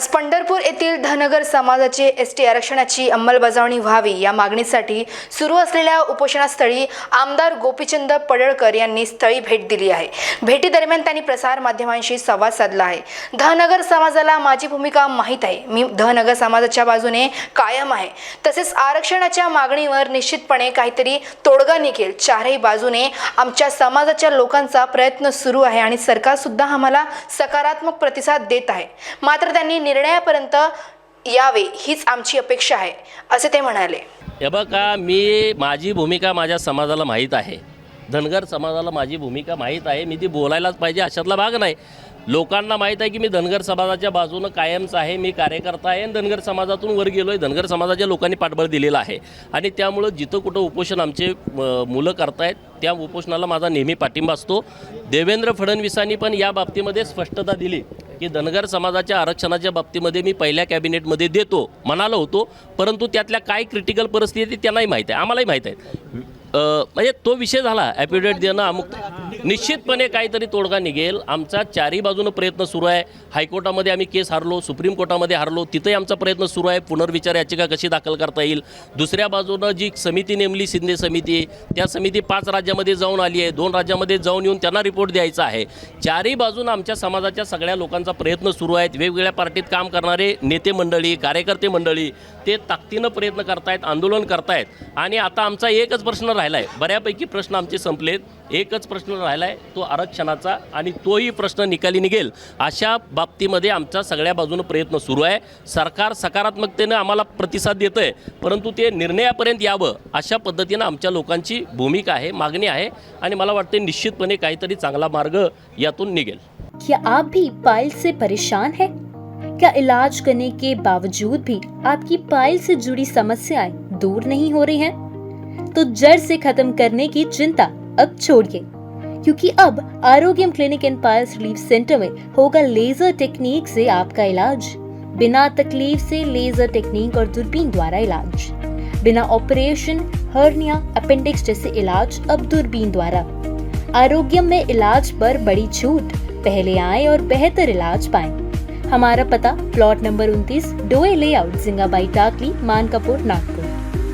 आज पंढरपूर येथील धनगर समाजाचे एस टी आरक्षणाची अंमलबजावणी व्हावी या मागणीसाठी सुरू असलेल्या उपोषणास्थळी आमदार गोपीचंद पडळकर यांनी स्थळी भेट दिली आहे. भेटीदरम्यान त्यांनी प्रसार माध्यमांशी संवाद साधला आहे. धनगर समाजाला माझी भूमिका माहीत आहे. मी धनगर समाजाच्या बाजूने कायम आहे. तसेच आरक्षणाच्या मागणीवर निश्चितपणे काहीतरी तोडगा निघेल. चारही बाजूने आमच्या समाजाच्या लोकांचा प्रयत्न सुरू आहे आणि सरकारसुद्धा आम्हाला सकारात्मक प्रतिसाद देत आहे. मात्र त्यांनी निर्णयापर्यंत यावे हीच आमची अपेक्षा आहे असे ते म्हणाले. हे बघा मी माझी भूमिका माझ्या समाजाला माहीत आहे. धनगर समाजाला माझी भूमिका माहीत आहे. मी ती बोलायलाच पाहिजे अशातला भाग नाही. लोकांना माहीत आहे की मी धनगर समाजाच्या बाजूनं कायमच आहे मी कार्यकर्ता आहे आणि धनगर समाजातून वर गेलो आहे धनगर समाजाच्या लोकांनी पाठबळ दिलेलं आहे. आणि त्यामुळं जिथं कुठं उपोषण आमचे मुलं करतायत त्या उपोषणाला माझा नेहमी पाठिंबा असतो. देवेंद्र फडणवीसांनी पण या बाबतीमध्ये स्पष्टता दिली. की धनगर समाजाच्या आरक्षणाच्या बाबतीमध्ये मी पहिल्या कॅबिनेटमध्ये देतो म्हणालो होतो परंतु त्यातल्या काय क्रिटिकल परिस्थिती त्यांनाही माहीत आहे आम्हालाही माहीत आहे. म्हणजे तो विषय झाला ॲपिडेट देणं अमुक निश्चितपणे काहीतरी तोडगा निघेल. आमचा चारही बाजूनं प्रयत्न सुरू आहे. हायकोर्टामध्ये आम्ही केस हारलो सुप्रीम कोर्टामध्ये हारलो तिथंही आमचा प्रयत्न सुरू आहे. पुनर्विचार याचिका कशी दाखल करता येईल? दुसऱ्या बाजूनं जी समिती नेमली शिंदे समिती त्या समिती पाच राज्यामध्ये जाऊन आली आहे. दोन राज्यामध्ये जाऊन येऊन त्यांना रिपोर्ट द्यायचा आहे. चारही बाजून आमच्या समाजाच्या सगळ्या लोकांचा प्रयत्न सुरू आहेत. वेगवेगळ्या पार्टीत काम करणारे नेते मंडळी कार्यकर्ते मंडळी ते ताकदीनं प्रयत्न करतायत आंदोलन करतायत. आणि आता आमचा एकच प्रश्न राहिला आहे बऱ्यापैकी प्रश्न आमचे संपलेत. एकच प्रश्न राहिला आहे तो आरक्षणाचा आणि तोही प्रश्न निकाली निघेल अशा बाबतीमध्ये आमचा सगळ्या बाजूनं प्रयत्न सुरू आहे. सरकार सकारात्मकतेनं आम्हाला प्रतिसाद देतं आहे परंतु ते निर्णयापर्यंत यावं अशा पद्धतीनं आमच्या लोकांची भूमिका आहे मागणी आहे आणि मला वाटते निश्चितपणे काहीतरी चांगला मार्ग यातून निघेल. क्या आप भी पाइल से परेशान है? क्या इलाज करने के बावजूद भी आपकी पाइल से जुड़ी समस्याएं दूर नहीं हो रही हैं? तो जड़ से खत्म करने की चिंता अब छोड़िए। क्योंकि अब Arogyam clinic and piles relief centre में होगा लेजर टेक्निक से आपका इलाज। बिना तकलीफ़ से लेजर टेक्निक और दूरबीन द्वारा इलाज। बिना ऑपरेशन, हर्निया, अपेंडिक्स जैसे इलाज अब दूरबीन द्वारा। आरोग्यम में इलाज पर बड़ी छूट। पहले आए और बेहतर इलाज पाएँ। हमारा पता, प्लॉट नंबर 29 डोए लेआउट, जिंगाबाई, टाकली, मानकापुर, नागपुर।